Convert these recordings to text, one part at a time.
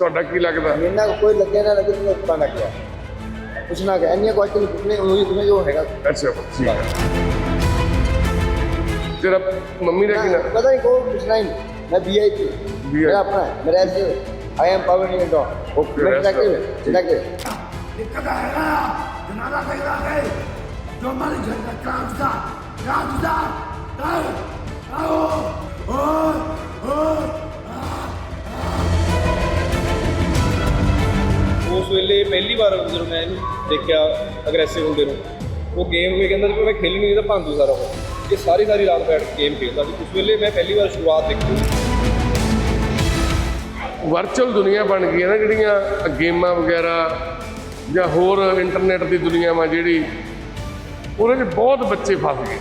ਤੁਹਾਡਾ ਕੀ ਲੱਗਦਾ? ਇਹਨਾਂ ਕੋਈ ਲੱਗੇ ਨਾ ਲੱਗੇ ਤੁਹਾਨੂੰ ਪਤਾ ਲੱਗ ਕੁਛ ਨਾ ਕਿ ਇੰਨੀਆਂ ਕੁਐਸਚਨ ਪੁੱਛਨੇ ਉਹੀ ਤੁਮੇ ਜੋ ਹੈਗਾ। ਅੱਛਾ ਠੀਕ ਹੈ। ਤੇਰਾ ਮੰਮੀ ਦਾ ਕੀ ਨਾਮ ਪਤਾ ਨਹੀਂ ਕੋਈ ਪੁੱਛਣਾ ਨਹੀਂ। ਮੈਂ ਵੀਆਈਪੀ ਮੇਰਾ ਆਪਣਾ ਮੇਰਾ ਐਸੀ ਆਈ ਐਮ ਪਾਵਰ ਨਹੀਂ ਡੋ Okay, ਮੈਂ ਐਸਾ। ਟੱਕੇ ਟੱਕੇ ਦਿੱਕਤ ਆਏਗਾ ਜਨਾਦਾ ਪੈਦਾ ਹੈ ਜੋ ਮਰ ਜਾਂਦਾ ਕਾਂਸਦਾ ਰਾਜਦਾ ਕਰ ਪਹਿਲੀ ਵਾਰ ਜਦੋਂ ਮੈਂ ਇਹਨੂੰ ਦੇਖਿਆ ਅਗਰੈਸਿਵ ਹੁੰਦੇ ਨੂੰ, ਉਹ ਗੇਮ ਵੀ ਕਹਿੰਦਾ ਸੀ ਮੈਂ ਖੇਲਣੀ ਨਹੀਂ ਤਾਂ ਭੰਦੂ ਸਾਰਾ ਉਹ ਇਹ ਸਾਰੀ ਸਾਰੀ ਰਾਤ ਬੈਠ ਕੇ ਗੇਮ ਖੇਡਦਾ ਸੀ। ਉਸ ਵੇਲੇ ਮੈਂ ਪਹਿਲੀ ਵਾਰ ਸ਼ੁਰੂਆਤ ਦੇਖੀ। ਵਰਚੁਅਲ ਦੁਨੀਆ ਬਣ ਗਈ ਹੈ ਨਾ ਜਿਹੜੀਆਂ ਗੇਮਾਂ ਵਗੈਰਾ ਜਾਂ ਹੋਰ ਇੰਟਰਨੈਟ ਦੀ ਦੁਨੀਆ ਵਾ ਜਿਹੜੀ, ਉਹਦੇ 'ਚ ਬਹੁਤ ਬੱਚੇ ਫਸ ਗਏ।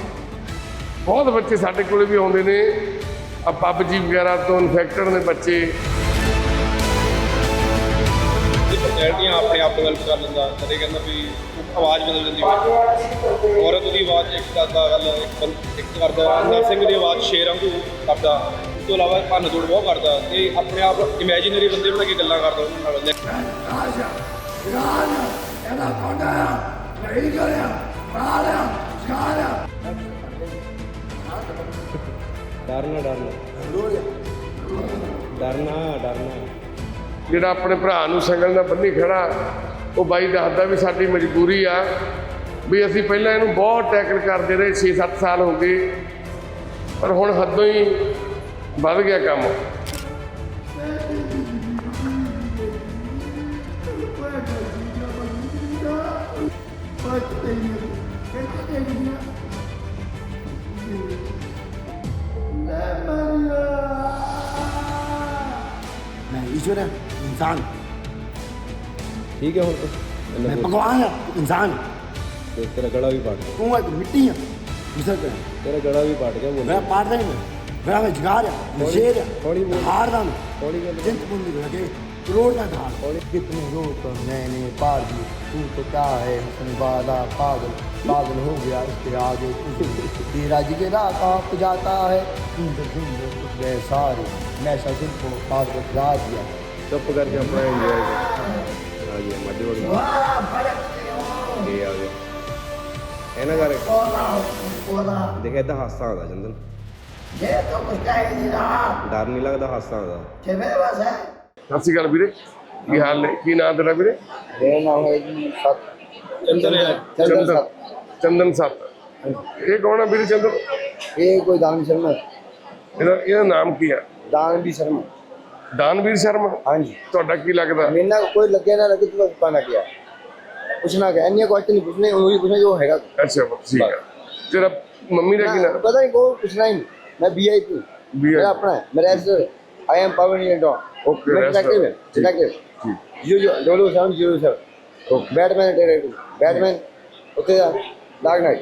ਬਹੁਤ ਬੱਚੇ ਸਾਡੇ ਕੋਲੇ ਵੀ ਆਉਂਦੇ ਨੇ। ਆ ਪਬਜੀ ਵਗੈਰਾ ਤੋਂ ਇਨਫੈਕਟਡ ਨੇ ਬੱਚੇ। ਪਰਸਨੈਲਿਟੀਆਂ ਆਪਣੇ ਆਪ ਡਿਵੈਲਪ ਕਰ ਲੈਂਦਾ ਕਦੇ ਕਹਿੰਦਾ ਵੀ ਆਵਾਜ਼ ਬਦਲ ਜਾਂਦੀ ਹੈ। ਔਰਤ ਦੀ ਆਵਾਜ਼ ਇੱਕ ਕਰਦਾ ਗੱਲ ਇੱਕ ਇੱਕ ਕਰਦਾ ਨਰਸਿੰਗ ਦੀ ਆਵਾਜ਼ ਸ਼ੇਰ ਵਾਂਗੂ ਕਰਦਾ। ਉਸ ਤੋਂ ਇਲਾਵਾ ਭੰਨ ਤੋੜ ਬਹੁਤ ਕਰਦਾ। ਤੇ ਆਪਣੇ ਆਪ ਇਮੇਜਿਨਰੀ ਬੰਦੇ ਬਣਾ ਕੇ ਗੱਲਾਂ ਕਰਦਾ ਉਹਨਾਂ ਨਾਲ ਰਾਜ ਰਾਜ ਇਹਦਾ ਕੋਂਡਾ ਨਹੀਂ ਕਰਿਆ ਪਾਲਿਆ ਛਾਲਿਆ ਡਰਨਾ ਡਰਨਾ। ਡਰਨਾ ਡਰਨਾ। ਜਿਹੜਾ ਆਪਣੇ ਭਰਾ ਨੂੰ ਸੰਗਲ ਦਾ ਬੰਨੀ ਖੜਾ, ਉਹ ਬਾਈ ਦੱਸਦਾ ਵੀ ਸਾਡੀ ਮਜਬੂਰੀ ਆ, ਵੀ ਅਸੀਂ ਪਹਿਲਾਂ ਇਹਨੂੰ ਬਹੁਤ ਟੈਕਲ ਕਰਦੇ ਰਹੇ 6-7 ਸਾਲ ਹੋ ਗਏ, ਪਰ ਹੁਣ ਹੱਦੋਂ ਹੀ ਵੱਧ ਗਿਆ ਕੰਮ। ਮੈਂ ਈਸ਼ਵਰ इंसान ठीक है और तो मैं पकवान है इंसान तो तेरा गला भी पाट गया कुआ की मिट्टी है मिसल कर तेरा गला भी पाट गया वो मैं पाट नहीं मैं मैं मैं जिगार है शेर है थोड़ी वो हार रहा हूं थोड़ी गल जिंत बंदी लगे रोड ना था कितने रोड पर मैंने पार दी तू तो क्या है हसन वाला पागल पागल हो गया इसके आगे तेरा जिगरा कहाँ जाता है तुम तो तुम सारे मैं ससुर को पागल ला दिया ਚੁੱਪ ਕਰਕੇ ਆਪਣਾ ਇੰਜੋਏ ਆ ਗਿਆ ਮਾਝੇ ਵੜ ਗਿਆ ਇਹ ਆ ਗਿਆ ਇਹਨਾਂ ਕਰ ਦੇਖ ਇਦਾਂ ਹਾਸਾ ਆਉਂਦਾ ਚੰਦਨ ਜੇ ਤੋ ਕੁਝ ਕਹਿ ਨਹੀਂ ਰਹਾ ਡਰ ਨਹੀਂ ਲੱਗਦਾ ਹਾਸਾ ਆਉਂਦਾ ਕਿਵੇਂ ਬਸ ਹੈ ਸਤਿ ਸ਼੍ਰੀ ਵੀਰੇ ਕੀ ਹਾਲ ਨੇ ਕੀ ਨਾਮ ਤੇਰਾ ਵੀਰੇ ਮੇਰਾ ਨਾਮ ਹੈ ਜੀ ਸਤ ਚੰਦਨ ਚੰਦਨ ਚੰਦਨ ਸਤ ਇਹ ਕੌਣ ਹੈ ਵੀਰੇ ਚੰਦਨ ਇਹ ਕੋਈ ਦਾਨ ਸ਼ਰਮਾ ਇਹਦਾ ਇਹਦਾ ਨਾਮ ਕੀ ਹੈ ਦਾਨ ਵੀ ਸ਼ਰਮਾ ਦਾਨਵੀਰ ਸ਼ਰਮਾ? ਹਾਂਜੀ। ਤੁਹਾਡਾ ਕੀ ਲੱਗਦਾ? ਮੇਰੇ ਨਾਲ ਕੋਈ ਲੱਗੇ ਨਾ ਲੱਗੇ ਤੁਹਾਨੂੰ ਪਤਾ ਲੱਗਿਆ ਪੁੱਛਣਾ ਕਿ ਇੰਨੇ ਕੁਐਸਚਨ ਨਹੀਂ ਪੁੱਛਨੇ ਉਹੀ ਪੁੱਛਣਾ ਜੋ ਹੈਗਾ। ਅੱਛਾ ਬਸ, ਠੀਕ ਹੈ ਤੇਰਾ ਮੰਮੀ ਦਾ ਕੀ ਨਾਮ ਪਤਾ ਨਹੀਂ ਕੋਈ ਪੁੱਛਣਾ ਹੀ ਨਹੀਂ। ਮੈਂ ਵੀਆਈਪੀ VIP ਮੇਰਾ ਆਪਣਾ ਹੈ, ਮੇਰਾ Acer I am Pawan Indo Okay, ਮੈਂ that's ਡਿਟੈਕਟਿਵ right. ਡਿਟੈਕਟਿਵ ਠੀਕ U U W 707 Okay. Batman director Batman ਉੱਤੇ ਦਾ dark knight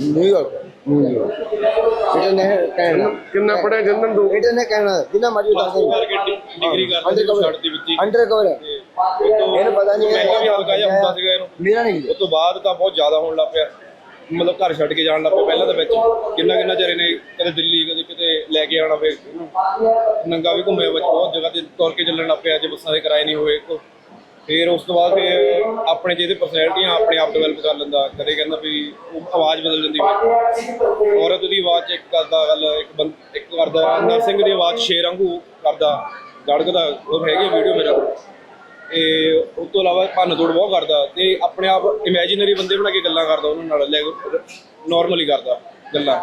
New York New York ਇਟਨ ਹੈ ਕਹਿਣਾ ਕਿੰਨਾ ਪੜਿਆ ਚੰਦਨ ਤੂੰ ਇਟਨ ਹੈ ਕਹਿਣਾ ਜਿੰਨਾ ਮਰਜ਼ੀ ਦੱਸ ਦੇ ਡਿਗਰੀ ਕਰਦੇ ਵਿੱਚ ਹੀ ਅੰਡਰ ਕਵਰ ਇਹਨੂੰ ਪਤਾ ਨਹੀਂ ਮੈਨੂੰ ਵੀ ਹਲਕਾ ਜਿਹਾ ਹੁੰਦਾ ਸੀਗਾ ਇਹਨੂੰ ਮੇਰਾ ਨਹੀਂ ਉਸ ਤੋਂ ਬਾਅਦ ਤਾਂ ਬਹੁਤ ਜ਼ਿਆਦਾ ਹੋਣ ਲੱਗ ਪਿਆ ਮਤਲਬ ਘਰ ਛੱਡ ਕੇ ਜਾਣ ਲੱਗ ਪਿਆ ਪਹਿਲਾਂ ਤਾਂ ਵਿੱਚ ਕਿੰਨਾ ਕਿੰਨਾ ਚਿਰ ਇਹਨੇ ਕਦੇ ਦਿੱਲੀ ਕਦੇ ਕਿਤੇ ਲੈ ਕੇ ਆਉਣਾ ਫਿਰ ਨੰਗਾ ਵੀ ਘੁੰਮਿਆ ਵਿੱਚ ਬਹੁਤ ਜਗ੍ਹਾ ਤੇ ਤੁਰ ਕੇ ਚੱਲਣ ਲੱਗ ਪਿਆ ਜੇ ਬੱਸਾਂ ਦੇ ਕਿਰਾਏ ਨਹੀਂ ਹੋਏ ਕੋ ਫਿਰ ਉਸ ਤੋਂ ਬਾਅਦ ਫਿਰ ਆਪਣੇ ਜਿਹਦੇ ਪਰਸਨੈਲਿਟੀਆਂ ਆਪਣੇ ਆਪ ਡਿਵੈਲਪ ਕਰ ਲੈਂਦਾ, ਕਦੇ ਕਹਿੰਦਾ ਵੀ ਉਹ ਆਵਾਜ਼ ਬਦਲ ਜਾਂਦੀ ਹੈ। ਔਰਤ ਦੀ ਆਵਾਜ਼ 'ਚ ਇੱਕ ਕਰਦਾ, ਗੱਲ ਇੱਕ ਬੰ- ਇੱਕ ਕਰਦਾ, ਨਰਸਿੰਗ ਦੀ ਆਵਾਜ਼ ਸ਼ੇਰ ਵਾਂਗੂ ਕਰਦਾ ਗੜਗਦਾ ਉਹ ਹੈਗੀ ਵੀਡੀਓ ਮੇਰੇ। ਕੋਲ ਇਹ ਉਸ ਤੋਂ ਇਲਾਵਾ ਭੰਨ ਤੋੜ ਬਹੁਤ ਕਰਦਾ ਤੇ ਆਪਣੇ ਆਪ ਇਮੇਜਿਨਰੀ ਬੰਦੇ ਬਣਾ ਕੇ ਗੱਲਾਂ ਕਰਦਾ, ਉਹਨਾਂ ਨਾਲ ਲੈ ਨਾਰਮਲੀ ਕਰਦਾ ਗੱਲਾਂ।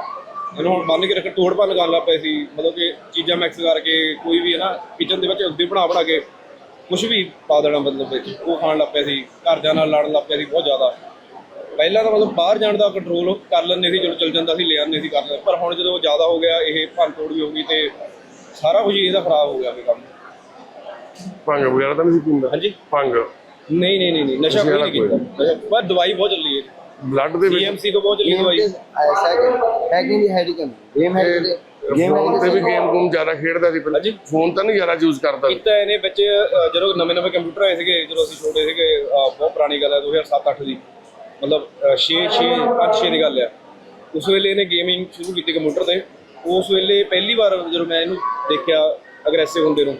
ਇਹਨੂੰ ਹੁਣ ਬੰਨ ਕੇ ਰੱਖ, ਤੋੜ ਭੰਨ ਕਰ ਲੱਗ ਪਏ ਸੀ। ਮਤਲਬ ਕਿ ਚੀਜ਼ਾਂ ਮਿਕਸ ਕਰਕੇ ਕੋਈ ਵੀ ਹੈ ਨਾ ਕਿਚਨ ਦੇ ਵਿੱਚ ਉਲਟੀ ਬਣਾ ਬਣਾ ਕੇ ਕੁਝ ਵੀ ਪਾ ਦੇਣਾ ਮਤਲਬ ਵਿੱਚ। ਉਹ ਖਾਣ ਲੱਗ ਪਿਆ ਸੀ ਘਰਦਿਆਂ ਨਾਲ ਲੜਨ ਲੱਗ ਪਿਆ ਸੀ ਬਹੁਤ ਜ਼ਿਆਦਾ। ਪਹਿਲਾਂ ਤਾਂ ਮਤਲਬ ਬਾਹਰ ਜਾਣ ਦਾ ਕੰਟਰੋਲ ਕਰ ਲੈਂਦੇ ਸੀ ਜਦੋਂ ਚਲ ਜਾਂਦਾ ਸੀ ਲੈ ਆਉਂਦੇ ਸੀ ਕਰ ਲੈਂਦੇ ਪਰ ਹੁਣ ਜਦੋਂ ਜ਼ਿਆਦਾ ਹੋ ਗਿਆ ਇਹ ਭੰਨਤੋੜ ਵੀ ਹੋ ਗਈ ਤੇ ਸਾਰਾ ਕੁਝ ਇਹਦਾ ਖਰਾਬ ਹੋ ਗਿਆ ਵੀ ਕੰਮ। ਭੰਗ ਵਗੈਰਾ ਤਾਂ ਨਹੀਂ ਸੀ ਪੀਂਦਾ? ਹਾਂਜੀ। ਭੰਗ? ਨਹੀਂ ਨਹੀਂ ਨਹੀਂ ਨਹੀਂ, ਨਸ਼ਾ ਕੋਈ ਨਹੀਂ ਕੀਤਾ ਨਸ਼ਾ- ਪਰ ਦਵਾਈ ਬਹੁਤ ਚੱਲੀ ਹੈ। ਬਲੱਡ ਦੇ ਵਿੱਚ? ਸੀਐਮਸੀ ਤੋਂ ਬਹੁਤ ਚੱਲੀ ਦਵਾਈ। ਐਸਾ ਹੈ ਕਿ ਹੈਕਿੰਗ ਦੀ ਹੈਡਿਕਮ ਗੇਮ ਹੈਡ ਦੇ ਗੇਮ ਤੇ ਵੀ ਗੇਮ ਗੂਮ ਜ਼ਿਆਦਾ ਖੇਡਦਾ ਸੀ ਪਹਿਲਾਂ ਫੋਨ ਤਾਂ ਨਹੀਂ ਜ਼ਿਆਦਾ ਯੂਜ਼ ਕਰਦਾ ਸੀ। ਕੀਤਾ ਇਹਨੇ ਵਿੱਚ ਜਦੋਂ ਨਵੇਂ ਨਵੇਂ ਕੰਪਿਊਟਰ ਆਏ ਸੀਗੇ ਜਦੋਂ ਅਸੀਂ ਛੋਟੇ ਸੀਗੇ ਬਹੁਤ ਪੁਰਾਣੀ ਗੱਲ ਹੈ 2007-8 ਦੀ। ਮਤਲਬ 6 6 5 6 ਦੀ ਗੱਲ ਹੈ। ਉਸ ਵੇਲੇ ਇਹਨੇ ਗੇਮਿੰਗ ਸ਼ੁਰੂ ਕੀਤੀ ਕੰਪਿਊਟਰ ਤੇ। ਉਸ ਵੇਲੇ ਪਹਿਲੀ ਵਾਰ ਜਦੋਂ ਮੈਂ ਇਹਨੂੰ ਦੇਖਿਆ ਅਗਰੈਸਿਵ ਹੁੰਦੇ ਨੂੰ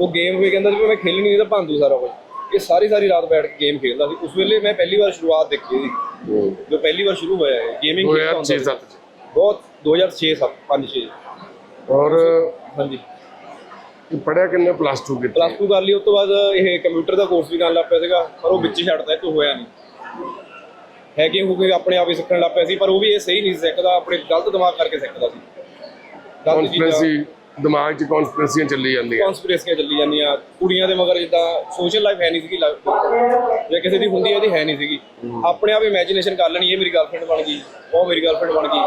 ਉਹ ਗੇਮ ਵੀ ਕਹਿੰਦਾ ਸੀ ਵੀ ਮੈਂ ਖੇਲਣੀ ਨਹੀਂ ਤਾਂ ਭਾਂਦੂ ਸਾਰਾ ਕੁਝ। ਇਹ ਸਾਰੀ ਸਾਰੀ ਰਾਤ ਬੈਠ ਕੇ ਗੇਮ ਖੇਡਦਾ ਸੀ। ਉਸ ਵੇਲੇ ਮੈਂ ਪਹਿਲੀ ਵਾਰ ਸ਼ੁਰੂਆਤ ਦੇਖੀ ਸੀ ਜੋ ਪਹਿਲੀ ਵਾਰ ਸ਼ੁਰੂ ਹੋਇਆ ਹੈ ਗੇਮਿੰਗ ਹੋਇਆ ਬਹੁਤ 2006 7 5 6 ਔਰ ਹਾਂਜੀ। ਪੜਿਆ ਕਿੰਨੇ? ਪਲੱਸ 2 ਕੀਤੀ। ਪਲੱਸ 2 ਕਰ ਲਈ ਉਸ ਤੋਂ ਬਾਅਦ ਇਹ ਕੰਪਿਊਟਰ ਦਾ ਕੋਰਸ ਵੀ ਕਰਨ ਲੱਗ ਪਿਆ ਸੀਗਾ ਪਰ ਉਹ ਵਿੱਚ ਛੱਡਦਾ ਕੋਈ ਹੋਇਆ ਨਹੀਂ ਹੈਕਿੰਗ ਹੋ ਕੇ ਆਪਣੇ ਆਪ ਹੀ ਸਿੱਖਣ ਲੱਗ ਪਿਆ ਸੀ ਪਰ ਉਹ ਵੀ ਇਹ ਸਹੀ ਨਹੀਂ ਸੀ ਸਿੱਖਦਾ ਆਪਣੇ ਗਲਤ ਦਿਮਾਗ ਕਰਕੇ ਸਿੱਖਦਾ ਸੀ। ਗਲਤ ਚੀਜ਼ਾਂ ਦਿਮਾਗ 'ਚ ਕੌਨਸਪੀਰੇਸੀਆਂ ਚੱਲੀ ਜਾਂਦੀਆਂ। ਕਨਸਪੀਰੇਸੀਆਂ ਚੱਲੀ ਜਾਂਦੀਆਂ। ਕੁੜੀਆਂ ਦੇ ਮਗਰ ਜਿੱਦਾਂ ਸੋਸ਼ਲ ਲਾਈਫ ਹੈ ਨਹੀਂ ਸੀਗੀ ਜੇ ਕਿਸੇ ਦੀ ਹੁੰਦੀ ਹੈ ਇਹਦੀ ਹੈ ਨਹੀਂ ਸੀਗੀ। ਆਪਣੇ ਆਪ ਇਮੇਜਿਨੇਸ਼ਨ ਕਰ ਲੈਣੀ ਇਹ ਮੇਰੀ ਗਰਲਫ੍ਰੈਂਡ ਬਣ ਗਈ ਉਹ ਮੇਰੀ ਗਰਲਫ੍ਰੈਂਡ ਬਣ ਗਈ।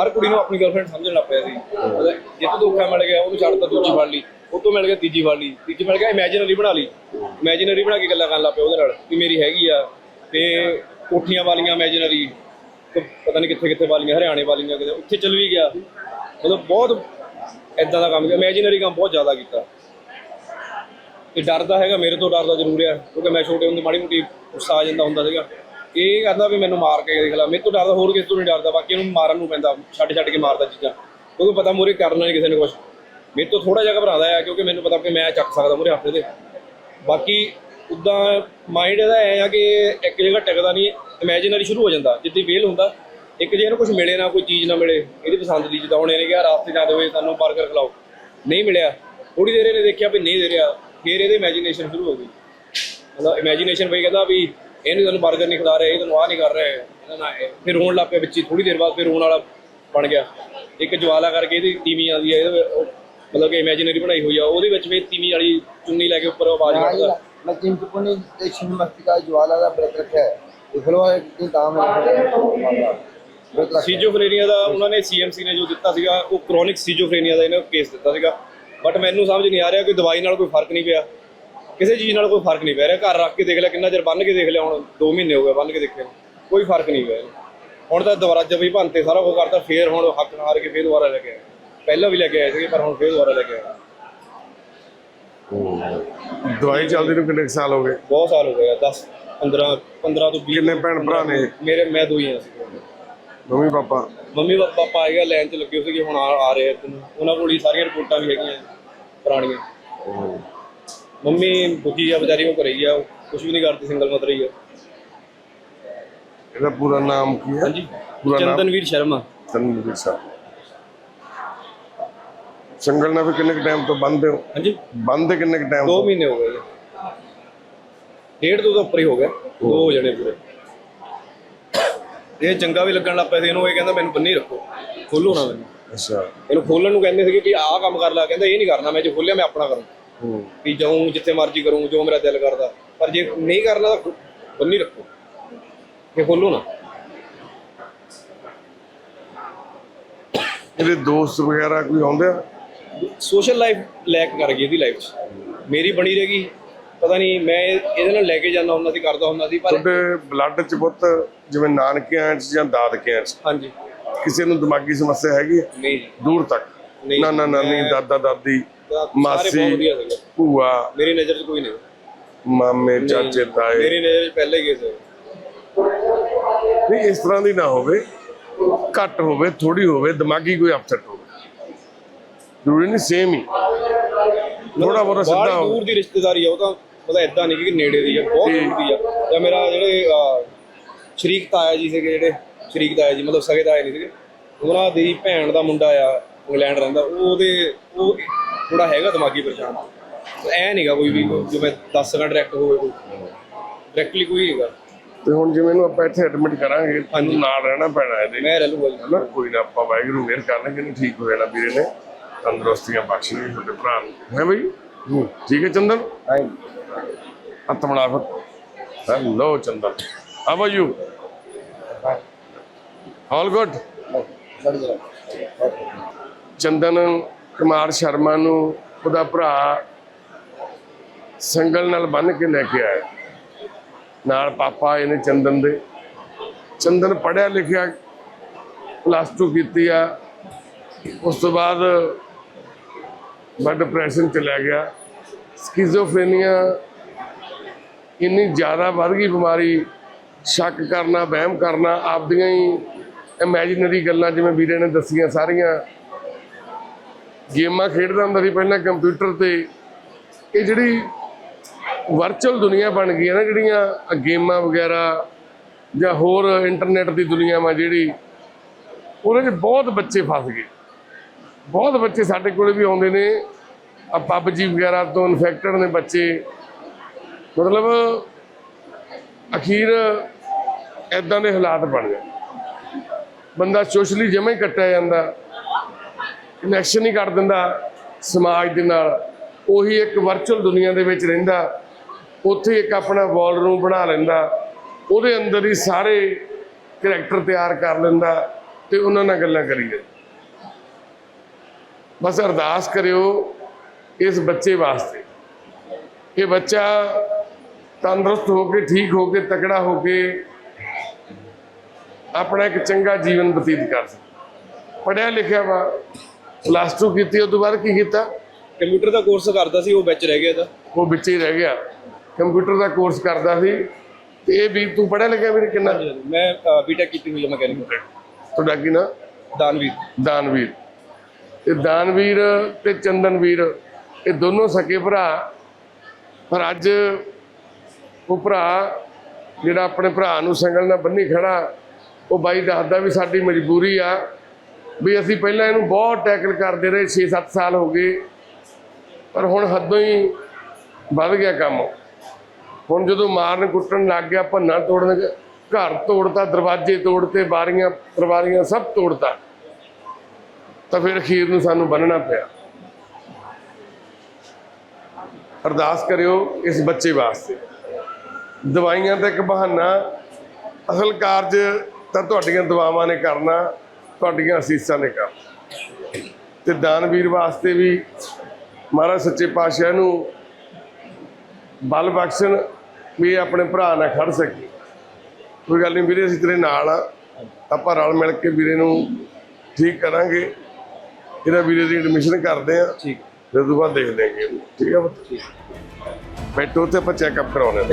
ਹਰ ਕੁੜੀ ਨੂੰ ਆਪਣੀ ਗਰਲਫ੍ਰੈਂਡ ਸਮਝਣ ਲੱਗ ਪਿਆ ਸੀ। ਮਤਲਬ ਜਿੱਤ ਧੋਖਾ ਮਿਲ ਗਿਆ ਉਹਨੂੰ ਛੱਡਤਾ ਦੂਜੀ ਫੜ ਲਈ ਉਹ ਤੋਂ ਮਿਲ ਗਿਆ ਤੀਜੀ ਫੜ ਲਈ ਤੀਜੀ ਮਿਲ ਗਿਆ ਇਮੇਜਿਨਰੀ ਬਣਾ ਲਈ। ਇਮੇਜਿਨਰੀ ਬਣਾ ਕੇ ਗੱਲਾਂ ਕਰਨ ਲੱਗ ਪਿਆ ਉਹਦੇ ਨਾਲ ਵੀ ਮੇਰੀ ਹੈਗੀ ਆ ਤੇ ਕੋਠੀਆਂ ਵਾਲੀਆਂ ਇਮੇਜਿਨਰੀ ਪਤਾ ਨਹੀਂ ਕਿੱਥੇ ਕਿੱਥੇ ਵਾਲੀਆਂ ਹਰਿਆਣੇ ਵਾਲੀਆਂ ਕਿਤੇ ਉੱਥੇ ਚੱਲ ਵੀ ਗਿਆ। ਮਤਲਬ ਬਹੁਤ ਇਦਾਂ ਦਾ ਕੰਮ ਕੀਤਾ। ਇਮੇਜਿਨਰੀ ਕੰਮ ਬਹੁਤ ਜ਼ਿਆਦਾ ਕੀਤਾ। ਤੇ ਡਰਦਾ ਹੈਗਾ, ਮੇਰੇ ਤੋਂ ਡਰਦਾ ਜ਼ਰੂਰ ਆ, ਕਿਉਂਕਿ ਮੈਂ ਛੋਟੇ ਹੁੰਦੇ ਮਾੜੀ ਮੋਟੀ ਗੁੱਸਾ ਆ ਜਾਂਦਾ ਹੁੰਦਾ ਸੀਗਾ। ਇਹ ਕਹਿੰਦਾ ਵੀ ਮੈਨੂੰ ਮਾਰ ਕੇ ਦੇਖ ਲੈ। ਮੇਰੇ ਤੋਂ ਡਰਦਾ ਹੋਰ ਕਿਸੇ ਤੋਂ ਨਹੀਂ ਡਰਦਾ, ਬਾਕੀ ਇਹਨੂੰ ਮਾਰਨ ਨੂੰ ਪੈਂਦਾ ਛੱਡ ਛੱਡ ਕੇ ਮਾਰਦਾ ਚੀਜ਼ਾਂ। ਕਿਉਂਕਿ ਪਤਾ ਮੂਹਰੇ ਕਰਨਾ ਨਹੀਂ ਕਿਸੇ ਨੇ ਕੁਝ ਮੇਰੇ ਤੋਂ ਥੋੜਾ ਜਿਹਾ ਘਬਰਾਉਂਦਾ ਆ, ਕਿਉਂਕਿ ਮੈਨੂੰ ਪਤਾ ਕਿ ਮੈਂ ਚੱਕ ਸਕਦਾ ਮੂਹਰੇ ਹੱਥ ਦੇ ਬਾਕੀ ਉਦਾਂ ਮਾਈਂਡ ਇਹਦਾ ਐ ਆ ਕਿ ਇੱਕ ਜਗ੍ਹਾ ਟਿਕਦਾ ਨਹੀਂ ਇਮੇਜਿਨਰੀ ਸ਼ੁਰੂ ਹੋ ਜਾਂਦਾ। ਜਿੱਦੀ ਫੇਲ ਹੁੰਦਾ ਇੱਕ ਜੇ ਇਹਨੂੰ ਕੁਝ ਮਿਲੇ ਨਾ, ਕੋਈ ਚੀਜ਼ ਨਾ ਮਿਲੇ, ਇਹਦੀ ਪਸੰਦ ਦੀ, ਜਿੱਦਾਂ ਹੁਣ ਇਹਨੇ ਕਿਹਾ ਰਾਸਤੇ ਜਾਂਦੇ ਹੋਏ, ਸਾਨੂੰ 버ਗਰ ਖਿਲਾਓ। ਨਹੀਂ ਮਿਲਿਆ। ਥੋੜੀ ਦੇਰ ਇਹਨੇ ਦੇਖਿਆ ਵੀ ਨਹੀਂ ਦੇ ਰਿਹਾ। ਫਿਰ ਇਹਦੇ ਇਮੇਜਿਨੇਸ਼ਨ ਸ਼ੁਰੂ ਹੋ ਗਈ। ਮਤਲਬ ਇਮੇਜਿਨੇਸ਼ਨ ਵੀ ਕਹਿੰਦਾ ਵੀ ਇਹਨੂੰ ਤੁਹਾਨੂੰ 버ਗਰ ਨਹੀਂ ਖਿਲਾ ਰਿਹਾ, ਇਹ ਤੁਹਾਨੂੰ ਆ ਨਹੀਂ ਕਰ ਰਿਹਾ, ਇਹਦਾ ਨਾ ਫਿਰ ਰੋਣ ਲੱਗ ਪਿਆ ਬੱਚੀ ਥੋੜੀ ਦੇਰ ਬਾਅਦ ਫਿਰ ਰੋਣ ਵਾਲਾ ਬਣ ਗਿਆ। ਇੱਕ ਜਵਾਲਾ ਕਰਕੇ ਇਹਦੀ ਟੀਵੀ ਆਉਂਦੀ ਹੈ ਇਹਦੇ ਮਤਲਬ ਕਿ ਇਮੇਜਿਨਰੀ ਬਣਾਈ ਹੋਈ ਆ, ਉਹਦੇ ਵਿੱਚ ਵੀ ਟੀਵੀ ਵਾਲੀ ਚੁੰਨੀ ਲੈ ਕੇ ਉੱਪਰ ਆਵਾਜ਼ ਕਰਦਾ ਮੈਂ ਚਿੰਤਪੁਨੀ ਤੇ ਸ਼ਿਵ ਮਸਤਿਕਾ ਜਵਾਲਾ ਦਾ ਬ੍ਰੇਕ ਰੱਖਿਆ ਹੈ ਇਸ ਲੋ ਇੱਕ ਕੰਮ ਹੈ ਸੀਜੋਫਰੇਨੀਆ ਦਾ ਉਹਨਾਂ ਨੇ ਸੀਐਮਸੀ ਨੇ ਜੋ ਦਿੱਤਾ ਸੀਗਾ ਉਹ ਕ੍ਰੋਨਿਕ ਸੀਜੋਫਰੇਨੀਆ ਦਾ ਇਹਨਾਂ ਕੇਸ ਦਿੱਤਾ ਸੀਗਾ। ਬਟ ਮੈਨੂੰ ਸਮਝ ਨਹੀਂ ਆ ਰਿਹਾ ਕੋਈ ਦਵਾਈ ਨਾਲ ਕੋਈ ਫ਼ਰਕ ਨਹੀਂ ਪਿਆ। ਕਿਸੇ ਚੀਜ਼ ਨਾਲ ਕੋਈ ਫ਼ਰਕ ਨਹੀਂ ਪੈ ਰਿਹਾ। ਘਰ ਰੱਖ ਕੇ ਦੇਖ ਲਿਆ ਕਿੰਨਾ ਚਿਰ ਬੰਨ ਕੇ ਦੇਖ ਲਿਆ ਹੁਣ 2 ਮਹੀਨੇ ਹੋ ਗਏ ਬੰਨ ਕੇ ਦੇਖਿਆ ਨੂੰ। ਕੋਈ ਫ਼ਰਕ ਨਹੀਂ ਪਿਆ। ਹੁਣ ਤਾਂ ਦੁਬਾਰਾ ਜਬ ਵੀ ਭੰਤੇ ਸਾਰਾ ਕੁਝ ਕਰਤਾ ਫੇਰ ਹੁਣ ਹੱਕ ਹਾਰ ਕੇ ਫੇਰ ਦੁਬਾਰਾ ਲੈ ਕੇ ਆਏ। ਪਹਿਲਾਂ ਵੀ ਲੈ ਕੇ ਆਏ ਸੀਗੇ ਪਰ ਹੁਣ ਫੇਰ ਦੁਬਾਰਾ ਲੈ ਕੇ ਆਏ। ਦਵਾਈ ਚੱਲਦੀ ਨੂੰ ਕਿੰਨੇ ਸਾਲ ਹੋ ਗਏ? ਬਹੁਤ ਸਾਲ ਹੋ ਗਏ 10 15 15 ਤੋਂ 20 ਕਿੰਨੇ ਭੈਣ ਭਰਾ ਨੇ? ਮੇਰੇ ਮੈਂ ਦੋ ਹੀ ਸੀ। Mummy papa. ਮੰਮੀ ਪਾ- ਪਾਪਾ ਆਏਗਾ ਲਾਈਨ 'ਚ ਲੱਗੇ ਹੋਏ ਸੀਗੇ ਹੁਣ ਆ ਆ ਰਹੇ ਆ ਇੱਧਰ ਨੂੰ। ਉਹਨਾਂ ਕੋਲ ਹੀ ਸਾਰੀਆਂ ਰਿਪੋਰਟਾਂ ਵੀ ਹੈਗੀਆਂ ਪੁਰਾਣੀਆਂ। ਮੰਮੀ ਬੁੱਢੀ ਆ ਵਿਚਾਰੀ ਉਹ ਘਰੇ ਹੀ ਆ ਕੁਝ ਵੀ ਨਹੀਂ ਕਰਦੀ ਸਿੰਗਲ ਮਦਰ ਹੀ ਆ। ਇਹਦਾ ਪੂਰਾ ਨਾਮ ਕੀ ਹੈ? ਹਾਂਜੀ ਪੂਰਾ ਨਾਮ? ਚੰਦਨਵੀਰ ਸ਼ਰਮਾ। ਤਨਵੀਰ ਸਾਹਿਬ ਸੰਗਲ ਨਾਲ ਵੀ ਕਿੰਨੇ ਕੁ ਟਾਈਮ ਤੋਂ ਬੰਦੇ ਹੋ? ਹਾਂਜੀ। ਬੰਦੇ ਕਿੰਨੇ ਕੁ ਟਾਈਮ 2 ਤੋਂ? ਮਹੀਨੇ ਹੋ ਗਏ ਜੀ। ਡੇਢ ਤੋਂ ਤਾਂ ਉੱਪਰ ਹੀ ਹੋ ਗਿਆ। ਦੋ ਹੋ ਜਾਣੇ ਪੂਰੇ। ਇਹ ਚੰਗਾ ਵੀ ਲੱਗਣ ਲੱਗ ਪਿਆ ਸੀ ਇਹਨੂੰ ਇਹ ਕਹਿੰਦਾ ਮੈਨੂੰ ਬੰਨੀ ਰੱਖੋ। ਖੋਲੋ ਨਾ ਮੈਨੂੰ। ਅੱਛਾ। ਇਹਨੂੰ ਖੋਲਣ ਨੂੰ ਕਹਿੰਦੇ ਸੀਗੇ ਵੀ ਆਹ ਕੰਮ ਕਰ ਲੈ ਕਹਿੰਦਾ ਇਹ ਨਹੀਂ ਕਰਨਾ ਮੈਂ ਜੇ ਖੋਲਿਆ ਮੈਂ ਆਪਣਾ ਕਰੂੰ। ਹੂੰ। ਵੀ ਜਾਊਂ ਜਿੱਥੇ ਮਰਜ਼ੀ ਕਰੂੰ ਜੋ ਮੇਰਾ ਦਿਲ ਕਰਦਾ। ਪਰ ਜੇ ਨਹੀਂ ਕਰਨਾ ਤਾਂ ਬੰਨੀ ਰੱਖੋ। ਇਹ ਖੋਲੋ ਨਾ। ਇਹਦੇ ਦੋਸਤ ਵਗੈਰਾ ਕੋਈ ਆਉਂਦੇ ਆ? ਸੋਸ਼ਲ ਲਾਈਫ ਲੈਕ ਕਰ ਗਈ ਇਹਦੀ ਲਾਈਫ 'ਚ। ਮੇਰੀ ਬਣੀ ਰਹੇਗੀ ਪਤਾ ਨਹੀਂ ਮੈਂ ਇਹਦੇ ਨਾਲ ਲੈ ਕੇ ਜਾਂਦਾ ਹੁੰਦਾ ਸੀ ਕਰਦਾ ਹੁੰਦਾ ਸੀ ਪਰ ਤੁਹਾਡੇ ਬਲੱਡ ਚ ਪੁੱਤ ਜਿਵੇਂ ਨਾਨਕਿਆਂ ਚ ਜਾਂ ਦਾਦਕਿਆਂ ਚ ਹਾਂਜੀ। ਕਿਸੇ ਨੂੰ ਦਿਮਾਗੀ ਸਮੱਸਿਆ ਹੈਗੀ? ਹੈ? ਨਹੀਂ ਜੀ। ਦੂਰ ਤੱਕ? ਨਹੀਂ। ਨਾਨਾ ਨਾਨੀ ਮੈਂ- ਦਾਦਾ ਦਾਦੀ ਸਾਰੇ ਬਹੁਤ ਮਾਸੀ ਵਧੀਆ ਸੀਗੇ। ਭੂਆ। ਮੇਰੀ ਨਜ਼ਰ 'ਚ ਕੋਈ ਨਹੀਂ। ਮਾਮੇ ਚਾਚੇ ਤਾਏ। ਮੇਰੀ ਨਜ਼ਰ 'ਚ ਪਹਿਲੇ ਗਏ ਸੀ ਨਹੀਂ ਇਸ ਤਰ੍ਹਾਂ ਦੀ ਨਾ ਹੋਵੇ। ਘੱਟ ਹੋਵੇ ਥੋੜੀ ਹੋਵੇ ਦਿਮਾਗੀ ਕੋਈ ਅਪਸੈਟ ਹੋਵੇ। ਜ਼ਰੂਰੀ ਨਹੀਂ ਸੇਮ ਹੀ। ਥੋੜਾ ਬਹੁਤਾ ਸਿੱਧਾ ਹੋਵੇ ਦੂਰ ਦੀ ਰਿਸ਼ਤੇਦਾਰੀ ਆ ਉਹ ਤਾਂ ਉਹਦਾ ਇਦਾਂ ਨਹੀਂ ਕਿ ਨੇੜੇ ਦੀ ਆ ਬਹੁਤ। ਦੂਰ ਦੀ ਆ। ਜਾਂ ਮੇਰਾ ਜਿਹੜੇ ਸ਼ਰੀਕ ਤਾਇਆ ਜੀ ਸੀਗੇ ਜਿਹੜੇ ਸ਼ਰੀਕ ਤਾਇਆ ਜੀ ਮਤਲਬ ਸਗੇ ਤਾਇਆ ਨਹੀਂ ਸੀਗੇ ਉਹਨਾਂ ਦੀ ਭੈਣ ਦਾ ਮੁੰਡਾ ਆ ਇੰਗਲੈਂਡ ਰਹਿੰਦਾ ਉਹ ਉਹਦੇ ਉਹ ਥੋੜਾ ਹੈਗਾ ਦਿਮਾਗੀ ਪਰੇਸ਼ਾਨ। ਐ ਨਹੀਂਗਾ ਕੋਈ ਵੀ ਜੋ ਮੈਂ ਦੱਸ ਸਕਾਂ ਡਾਇਰੈਕਟ ਹੋਵੇ ਕੋਈ। ਡਾਇਰੈਕਟਲੀ ਕੋਈ ਨਹੀਂਗਾ ਤੇ ਹੁਣ ਜਿਵੇਂ ਇਹਨੂੰ ਆਪਾਂ ਇੱਥੇ ਐਡਮਿਟ ਕਰਾਂਗੇ ਤੁਹਾਨੂੰ ਨਾਲ ਰਹਿਣਾ ਪੈਣਾ ਇਹਦੇ ਮੈਂ ਰਹਿ ਲੂਗਾ ਜੀ। ਕੋਈ ਨਾ ਆਪਾਂ ਵਾਹਿਗੁਰੂ ਮਿਹਰ ਕਰਨਗੇ ਨਹੀਂ ਠੀਕ ਹੋ ਜਾਣਾ ਵੀਰੇ ਨੇ। ਤੰਦਰੁਸਤੀਆਂ ਬਖਸ਼ਣਗੇ ਤੁਹਾਡੇ ਭਰਾ ਨੂੰ। ਹੈ ਬਈ? ਠੀਕ ਹੈ ਚੰਦਨ? Hi. ਹੱਥ ਬਣਾ ਫਿਰ। Hello Chandar how are you all good Chandan, Kumar Sharma ਨੂੰ ਉਹਦਾ ਭਰਾ ਸੰਗਲ ਨਾਲ ਬੰਨ ਕੇ ਲੈ ਕੇ ਆਇਆ। ਨਾਲ ਪਾਪਾ ਇਹਨੇ ਚੰਦਨ ਦੇ। ਚੰਦਨ ਪੜਿਆ ਲਿਖਿਆ ਪਲੱਸ 2 ਕੀਤੀ ਆ। ਉਸ ਤੋਂ ਬਾਅਦ ਬੜਾ ਡਿਪਰੈਸ਼ਨ ਲੈ ਗਿਆ। ਸਕਿਜ਼ੋਫਰੇਨੀਆ ਇੰਨੀ ਜ਼ਿਆਦਾ ਵੱਧ ਗਈ ਬਿਮਾਰੀ, ਸ਼ੱਕ ਕਰਨਾ, ਵਹਿਮ ਕਰਨਾ, ਆਪਦੀਆਂ ਹੀ ਇਮੇਜਿਨਰੀ ਗੱਲਾਂ ਜਿਵੇਂ ਵੀਰੇ ਨੇ ਦੱਸੀਆਂ ਸਾਰੀਆਂ। ਗੇਮਾਂ ਖੇਡਦਾ ਹੁੰਦਾ ਸੀ ਪਹਿਲਾਂ ਕੰਪਿਊਟਰ ਤੇ। ਇਹ ਜਿਹੜੀ ਵਰਚੁਅਲ ਦੁਨੀਆ ਬਣ ਗਈ ਹੈ ਨਾ ਜਿਹੜੀਆਂ ਗੇਮਾਂ ਵਗੈਰਾ ਜਾਂ ਹੋਰ ਇੰਟਰਨੈਟ ਦੀ ਦੁਨੀਆ ਵਾ ਜਿਹੜੀ, ਉਹਦੇ 'ਚ ਬਹੁਤ ਬੱਚੇ ਫਸ ਗਏ। ਬਹੁਤ ਬੱਚੇ ਸਾਡੇ ਕੋਲੇ ਵੀ ਆਉਂਦੇ ਨੇ। ਆ ਪਬਜੀ ਵਗੈਰਾ ਤੋਂ ਇਨਫੈਕਟਡ ਨੇ ਬੱਚੇ। ਮਤਲਬ ਅਖੀਰ ਐਦਾਂ ਦੇ ਹਾਲਾਤ ਬਣ ਗਏ। ਬੰਦਾ ਸੋਸ਼ਲੀ ਜਮਾ ਹੀ ਕੱਟਿਆ ਜਾਂਦਾ ਕਨੈਕਸ਼ਨ ਹੀ ਕਰ ਦਿੰਦਾ ਸਮਾਜ ਦੇ ਨਾਲ। ਉਹੀ ਇੱਕ ਵਰਚੁਅਲ ਦੁਨੀਆ ਦੇ ਵਿੱਚ ਰਹਿੰਦਾ, ਉੱਥੇ ਇੱਕ ਆਪਣਾ ਵਾਲ ਰੂਮ ਬਣਾ ਲੈਂਦਾ, ਉਹਦੇ ਅੰਦਰ ਹੀ ਸਾਰੇ ਕਰੈਕਟਰ ਤਿਆਰ ਕਰ ਲੈਂਦਾ ਤੇ ਉਹਨਾਂ ਨਾਲ ਗੱਲਾਂ ਕਰੀ ਜਾਂਦਾ। ਬਸ ਅਰਦਾਸ ਕਰਿਓ ਇਸ ਬੱਚੇ ਵਾਸਤੇ। ਇਹ ਬੱਚਾ ਤੰਦਰੁਸਤ ਹੋ ਕੇ ਠੀਕ ਹੋ ਕੇ ਤਕੜਾ ਹੋ ਕੇ ਆਪਣਾ ਇੱਕ ਚੰਗਾ ਜੀਵਨ ਬਤੀਤ ਕਰ ਸਕੇ ਪੜਿਆ ਲਿਖਿਆ ਵਾ ਪਲੱਸ 2 ਕੀਤੀ ਉਸ ਤੋਂ ਬਾਅਦ ਕੀ ਕੀਤਾ? ਕੰਪਿਊਟਰ ਦਾ ਕੋਰਸ ਕਰਦਾ ਸੀ ਉਹ ਵਿੱਚ ਰਹਿ ਗਿਆ ਇਹਦਾ। ਉਹ ਵਿੱਚ ਹੀ ਰਹਿ ਗਿਆ। ਕੰਪਿਊਟਰ ਦਾ ਕੋਰਸ ਕਰਦਾ ਸੀ। ਤੇ ਇਹ ਵੀ ਤੂੰ ਪੜਿਆ ਲਿਖਿਆ ਵੀਰ ਕਿੰਨਾ? ਮੈਂ ਬੀਟੈਕ ਕੀਤੀ ਹੋਈ ਹੈ ਮਕੈਨਿਕਲ ਤੁਹਾਡਾ ਕੀ ਨਾਂ? ਦਾਨਵੀਰ। ਦਾਨਵੀਰ। ਤੇ ਦਾਨਵੀਰ ਤੇ ਚੰਦਨਵੀਰ ਇਹ ਦੋਨੋਂ ਸਕੇ ਭਰਾ। ਪਰ ਅੱਜ ਉਹ ਭਰਾ ਜਿਹੜਾ ਆਪਣੇ ਭਰਾ ਨੂੰ ਸੰਗਲ ਨਾਲ ਬੰਨੀ ਖੜਾ, ਉਹ ਬਾਈ ਦੱਸਦਾ ਵੀ ਸਾਡੀ ਮਜਬੂਰੀ ਆ ਵੀ ਅਸੀਂ ਪਹਿਲਾਂ ਇਹਨੂੰ ਬਹੁਤ ਟੈਕਲ ਕਰਦੇ ਰਹੇ 6-7 ਸਾਲ ਹੋ ਗਏ, ਪਰ ਹੁਣ ਹੱਦੋਂ ਹੀ ਵੱਧ ਗਿਆ ਕੰਮ। ਹੁਣ ਜਦੋਂ ਮਾਰਨ ਕੁੱਟਣ ਲੱਗ ਗਿਆ, ਭੰਨਾ ਤੋੜਨ ਘਰ ਤੋੜਤਾ, ਦਰਵਾਜ਼ੇ ਤੋੜਤੇ, ਬਾਰੀਆਂ ਦਰਵਾਰੀਆਂ ਸਭ ਤੋੜਤਾ, ਤਾਂ ਫਿਰ ਅਖੀਰ ਨੂੰ ਸਾਨੂੰ ਬੰਨਣਾ ਪਿਆ। ਅਰਦਾਸ ਕਰਿਓ ਇਸ ਬੱਚੇ ਵਾਸਤੇ। ਦਵਾਈਆਂ ਤਾਂ ਇੱਕ ਬਹਾਨਾ। ਅਸਲ ਕਾਰਜ ਤਾਂ ਤੁਹਾਡੀਆਂ ਦੁਆਵਾਂ ਨੇ ਕਰਨਾ ਤੁਹਾਡੀਆਂ ਅਸੀਸਾਂ ਨੇ ਕਰਨਾ। ਤੇ ਦਾਨਵੀਰ ਵਾਸਤੇ ਵੀ ਮਹਾਰਾਜ ਸੱਚੇ ਪਾਤਸ਼ਾਹ ਨੂੰ ਬਲ ਬਖਸ਼ਣ ਵੀ ਆਪਣੇ ਭਰਾ ਨਾਲ ਖੜ ਸਕੇ। ਕੋਈ ਗੱਲ ਨਹੀਂ ਵੀਰੇ ਅਸੀਂ ਤੇਰੇ ਨਾਲ ਆ। ਆਪਾਂ ਰਲ ਮਿਲ ਕੇ ਵੀਰੇ ਨੂੰ ਠੀਕ ਕਰਾਂਗੇ। ਇਹਦਾ ਵੀਰੇ ਦੀ ਐਡਮਿਸ਼ਨ ਕਰਦੇ ਆ। ਠੀਕ। ਫਿਰ ਤੋਂ ਬਾਅਦ ਦੇਖ ਲੈਂਗੇ। ਠੀਕ ਆ ਪੁੱਤ? ਬੈਠੋ ਤੇ ਆਪਾਂ ਚੈੱਕਅਪ ਕਰਾਉਣੇ ਆ।